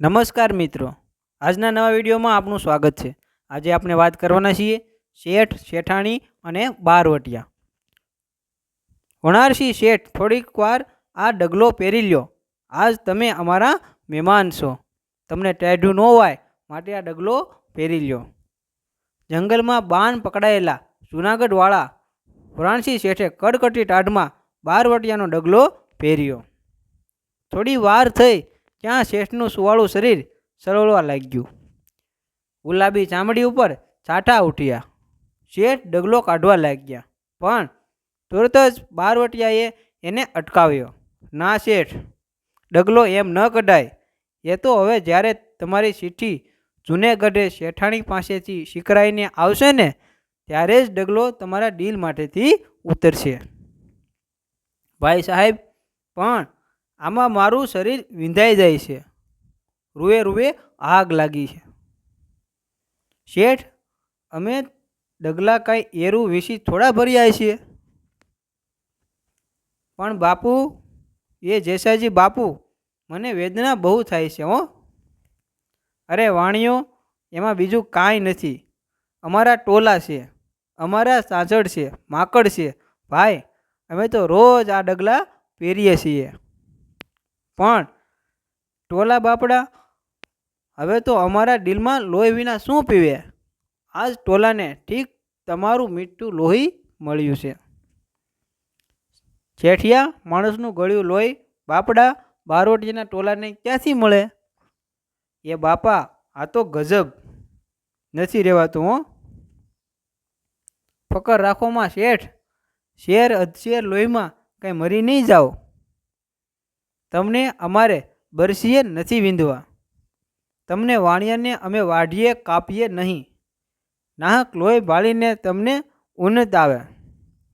નમસ્કાર મિત્રો. આજના નવા વિડીયોમાં આપનું સ્વાગત છે. આજે આપણે વાત કરવાના છીએ શેઠ, શેઠાણી અને બારવટિયા. વણારસિંહ શેઠ, થોડીક વાર આ ડગલો પહેરી લ્યો. આજ તમે અમારા મહેમાન છો. તમને ટેઢું ન હોય માટે આ ડગલો પહેરી લ્યો. જંગલમાં બાન પકડાયેલા જુનાગઢવાળા હોરાણસિંહ શેઠે કડકટી ટાઢમાં બારવટિયાનો ડગલો પહેર્યો. થોડી વાર થઈ ત્યાં શેઠનું સુવાળું શરીર સરળવા લાગ્યું? ગુલાબી ચામડી ઉપર છાંટા ઉઠ્યા. શેઠ ડગલો કાઢવા લાગ્યા, પણ તુરત જ બારવટિયાએ એને અટકાવ્યો. ના શેઠ, ડગલો એમ ન કઢાય. એ તો હવે જ્યારે તમારી ચિઠ્ઠી જૂનેગઢે શેઠાણી પાસેથી શીકરાઈને આવશે ને, ત્યારે જ ડગલો તમારા ડીલ માટેથી ઉતરશે. ભાઈ સાહેબ, પણ આમાં મારું શરીર વિંધાઈ જાય છે. રૂએ રૂએ આગ લાગી છે. શેઠ, અમે ડગલા કાંઈ એરું વીસી થોડા ભર્યા છીએ. પણ બાપુ, એ જેસાજી બાપુ, મને વેદના બહુ થાય છે, હો. અરે વાણીઓ, એમાં બીજું કાંઈ નથી. અમારા ટોલા છે, અમારા સાંજળ છે, માકડ છે. ભાઈ, અમે તો રોજ આ ડગલા પહેરીએ છીએ. પણ ટોલા બાપડા, હવે તો અમારા દિલમાં લોહી વિના શું પીવે? આજ ટોલાને ઠીક તમારું મીઠું લોહી મળ્યું છે. જેઠિયા માણસનું ગળ્યું લોહી બાપડા બારોટીના ટોલાને ક્યાંથી મળે? એ બાપા, આ તો ગજબ. નથી રહેવાતું હો. ફકર રાખોમાં શેઠ. શેર અધશેર લોહીમાં કંઈ મરી નહીં જાઓ. તમને અમારે બરસીએ નથી વિંધવા. તમને વાણિયાને અમે વાઢીએ, કાપીએ નહીં. નાહક લોહી બાળીને તમને ઉન્નત આવે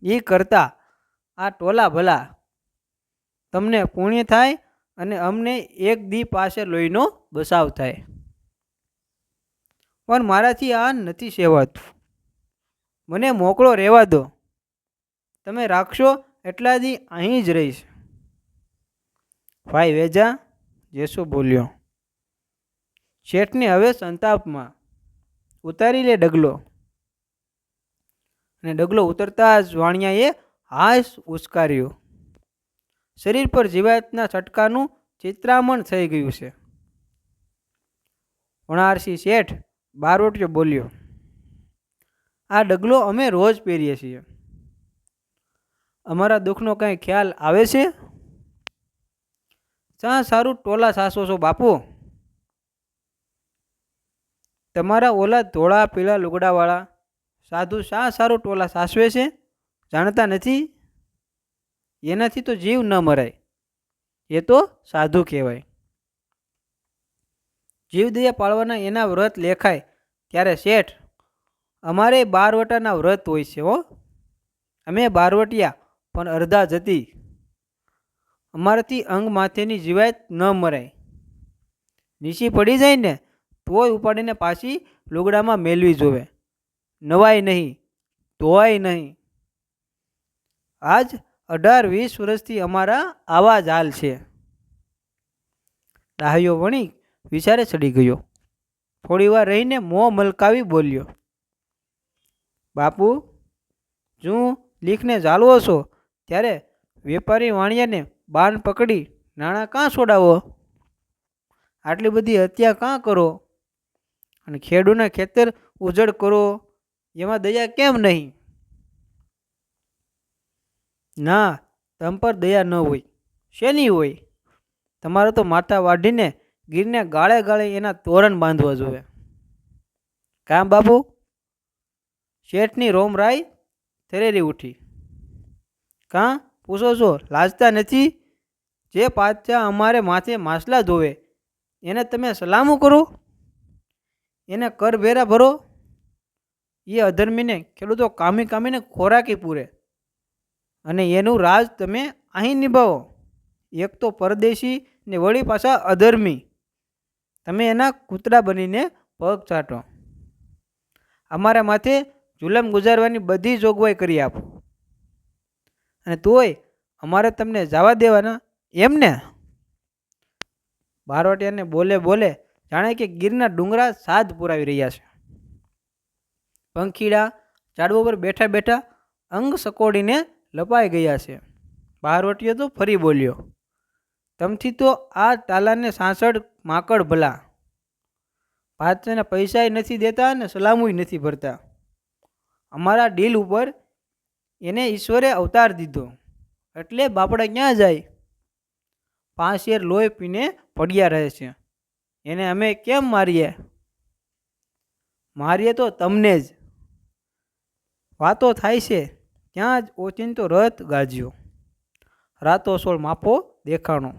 એ કરતાં આ ટોલા ભલા. તમને પુણ્ય થાય અને અમને એક દી પાસે લોહીનો બસાવ થાય. પણ મારાથી આ નથી સેવાતું. મને મોકળો રહેવા દો. તમે રાખશો એટલા દી અહીં જ રહીશ. ભાઈ વેજા જેસુ બોલ્યો, શેઠને હવે સંતાપમાં ઉતારી લે ડગલો. અને ડગલો ઉતરતા જ વાણિયાએ હાશ ઉસ્કાર્યો. શરીર પર જીવાતના છટકાનું ચિત્રામણ થઈ ગયું છે. વણારસી શેઠ બારોટ્યો બોલ્યો, આ ડગલો અમે રોજ પહેરીએ છીએ. અમારા દુઃખનો કાંઈ ખ્યાલ આવે છે? શા સારું ટોલા સાસો છો બાપુ? તમારા ઓલા ધોળા પીળા લુગડાવાળા સાધુ શા સારું ટોલા સાસવે છે? જાણતા નથી? એનાથી તો જીવ ન મરાય. એ તો સાધુ કહેવાય. જીવદયા પાળવાના એના વ્રત લેખાય ત્યારે શેઠ, અમારે બારવટાના વ્રત હોય છે હો. અમે બારવટિયા, પણ અડધા જતી. અમારાથી અંગ માથેની જીવાત ન મરાય. નીચી પડી જાય ને તોય ઉપાડીને પાછી લુગડામાં મેળવી જોવે. નવાય નહીં, ધોવાય નહીં. આજ અઢાર વીસ વર્ષથી અમારા આવા જ હાલ છે. ડાહ્યો વણી વિચારે ચડી ગયો. થોડી વાર રહીને મોં મલકાવી બોલ્યો. બાપુ, જો લીખને ઝાલવો છો, ત્યારે વેપારી વાણિયાને બાન પકડી, નાણાં કાં છોડાવો આટલી બધી હત્યા કાં કરો? અને ખેડૂના ખેતર ઉજળ કરો, એમાં દયા કેમ નહીં? ના, તમ પર દયા ન હોય. શેની હોય? તમારે તો માથા વાઢીને ગીરને ગાળે ગાળે એના તોરણ બાંધવા જોવે કામ બાપુ? શેઠની રોમરાઈ થરેરી ઉઠી. કાં? પૂછો છો, લાજતા નથી? જે પાછા અમારે માથે માસલા ધોવે, એને તમે સલામું કરો? એને કર ભેરા ભરો? એ અધર્મીને, ખેડૂતો કામી કામીને ખોરાકી પૂરે. અને એનું રાજ તમે અહીં નિભાવો. એક તો પરદેશી ને વળી પાછા અધર્મી. તમે એના કૂતરા બનીને પગ ચાટો. અમારા માથે જુલમ ગુજારવાની બધી જોગવાઈ કરી આપો. અને તોય અમારે તમને જવા દેવાના એમ ને? બોલે બોલે જાણે કે ગીરના ડુંગરા સાદ પુરાવી રહ્યા છે. પંખીડા ઝાડવા પર બેઠા બેઠા અંગ સકોડીને લપાઈ ગયા છે. બારવટીયો તો ફરી બોલ્યો, તમથી તો આ તાલાને સાસડ માકડ ભલા. ભાતના પૈસાય નથી દેતા અને સલામુય નથી ભરતા. અમારા ડીલ ઉપર એને ઈશ્વરે અવતાર દીધો. એટલે બાપડા ક્યાં જાય? પાંચ લોહી પીને પડ્યા રહે છે. એને અમે કેમ મારીએ? મારીએ તો તમને જ. વાતો થાય છે. ત્યાં જ ઓચિંતો રથ ગાજ્યો. રાતો સોળ માફો દેખાણો.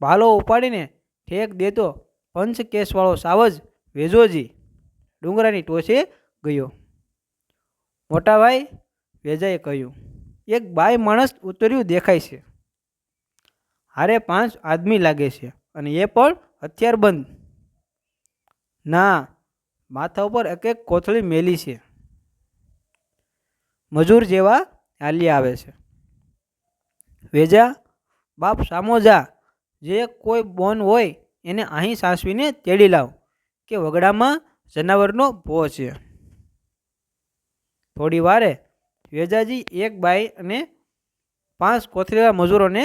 ભાલો ઉપાડીને ઠેક દેતો પંચ કેસવાળો સાવજ વેજોજી ડુંગરાની ટોચે ગયો. મોટા ભાઈ વેજાએ કહ્યું, એક બાય માણસ ઉતર્યું દેખાય છે. હારે પાંચ આદમી લાગે છે અને એ પણ હથિયારબંધ ના, માથા ઉપર એક એક કોથળી મેલી છે. મજૂર જેવા હાલી આવે છે. વેજા બાપ સામો જા. જે કોઈ બોન હોય એને અહીં સાસવીને તેડી લાવ, કે વગડામાં જનાવરનો ભો છે. થોડી વારે વેજાજી એક બાઈ અને પાંચ કોથળીવા મજૂરોને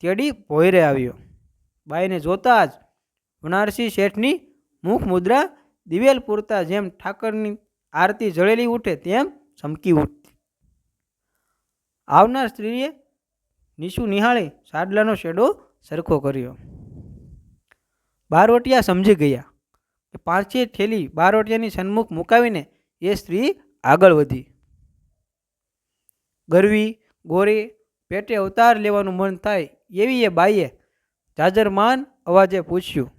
તેડી ભોયરે આવ્યો. બાઈને જોતા જ વનારસી શેઠની મુખ મુદ્રા દિવેલ પૂરતા જેમ ઠાકરની આરતી જળેલી ઉઠે તેમ ચમકી ઉઠતી. આવનાર સ્ત્રીએ નીચું નિહાળી સાડલાનો શેડો સરખો કર્યો. બારવટિયા સમજી ગયા કે પાંચે થેલી બારવટિયાની સન્મુખ મુકાવીને એ સ્ત્રી આગળ વધી. ગરવી, ગોરી, પેટે અવતાર લેવાનું મન થાય એવી એ બાઈએ જાજરમાન અવાજે પૂછ્યું.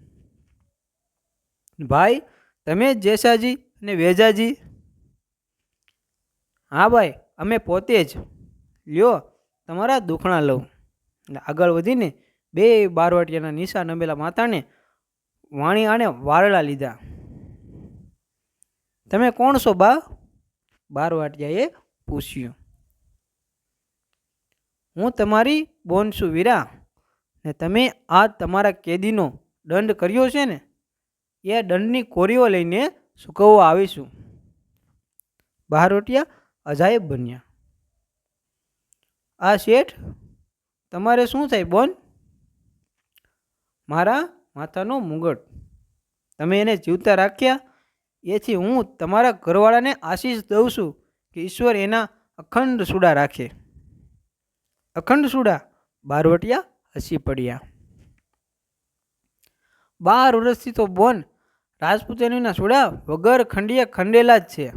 ભાઈ, તમે જેસાજી અને વેજાજી? હા ભાઈ, અમે પોતે જ. લ્યો, તમારા દુખણા લઉં. આગળ વધીને બે બારવાટિયાના નિશા નમેલા માતાને વાણી આણે વારળા લીધા. તમે કોણ છો બા? બારવાટિયાએ પૂછ્યું. હું તમારી બોન છું વીરા ને તમે આ તમારા કેદીનો દંડ કર્યો છે ને, એ દંડની કોરીઓ લઈને સૂકવવા આવીશું. બહારોટિયા અજાયબ બન્યા. આ શેઠ, તમારે શું થાય બોન? મારા માથાનો મુગટ. તમે એને જીવતા રાખ્યા, એથી હું તમારા ઘરવાળાને આશીષ દઉં છું કે ઈશ્વર એના અખંડ સુડા રાખે. અખંડ સુડા, બારવટિયા હસી પડ્યા બાર વર્ષથી તો બોન રાજપૂતાણીના સોડા વગર ખંડીએ ખંડેલા જ છે.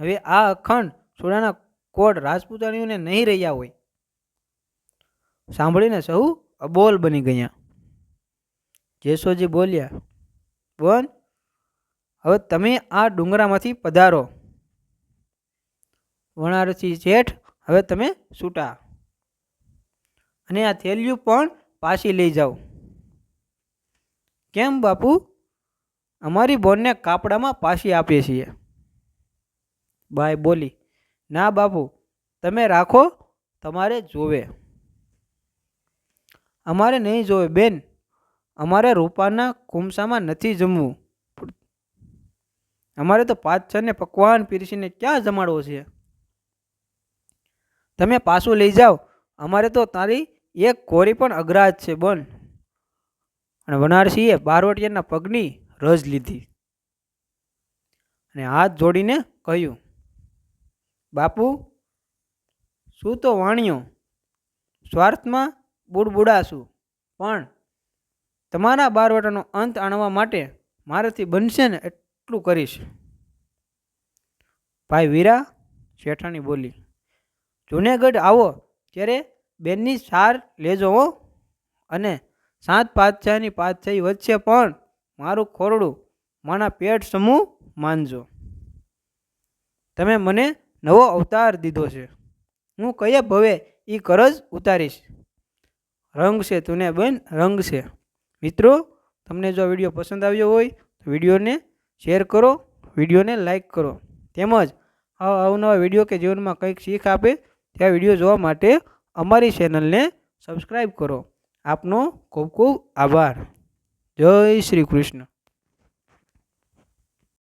હવે આ અખંડ સોડાના કોડ રાજપૂતાણીઓને નહીં રહ્યા હોય. સાંભળીને સહુ અબોલ બની ગયા. જેસોજી બોલ્યા, બોન, હવે તમે આ ડુંગરામાંથી પધારો. વણારથી શેઠ, હવે તમે છૂટા અને આ થેલિયું પણ પાછી લઈ જાઓ. કેમ બાપુ? અમારી બોનને કાપડામાં પાછી આપીએ છીએ. બાઈ બોલી. ના બાપુ, તમે રાખો, તમારે જોવે. અમારે નહીં જોવે, બેન. અમારે રૂપાના કુમસામાં નથી જમવું. અમારે તો પાંચ, છ ને પકવાન પીરસીને ક્યાં જમાડવો છે? તમે પાછું લઈ જાઓ. અમારે તો તારી એક કોરી પણ અઘરા છે બોન અને વનારસિંહે બારવટિયાના પગની રજ લીધી અને હાથ જોડીને કહ્યું, બાપુ, શું તો વાણિયો? સ્વાર્થમાં બુડબુડાશું. પણ તમારા બારવટાનો અંત આણવા માટે મારાથી બનશે ને એટલું કરીશ. ભાઈ વીરા શેઠાણી બોલી, જુનેગઢ આવો ત્યારે બેનની સાર લેજો હો. અને સાત પાતશાહની પાતશાહી વચ્ચે પણ મારું ખોરડું મારા પેટ સમૂહ માનજો. તમે મને નવો અવતાર દીધો છે. હું કયે ભવે એ કરજ ઉતારીશ. રંગ છે તુને બેન, રંગ છે. મિત્રો, તમને જો વીડિયો પસંદ આવ્યો હોય તો વિડીયોને શેર કરો, વિડીયોને લાઈક કરો. તેમજ અવનવા વીડિયો કે જીવનમાં કંઈક શીખ આપે, ત્યાં વીડિયો જોવા માટે અમારી ચેનલને સબસ્ક્રાઈબ કરો. આપનો ખૂબ ખૂબ આભાર. જય શ્રી કૃષ્ણ.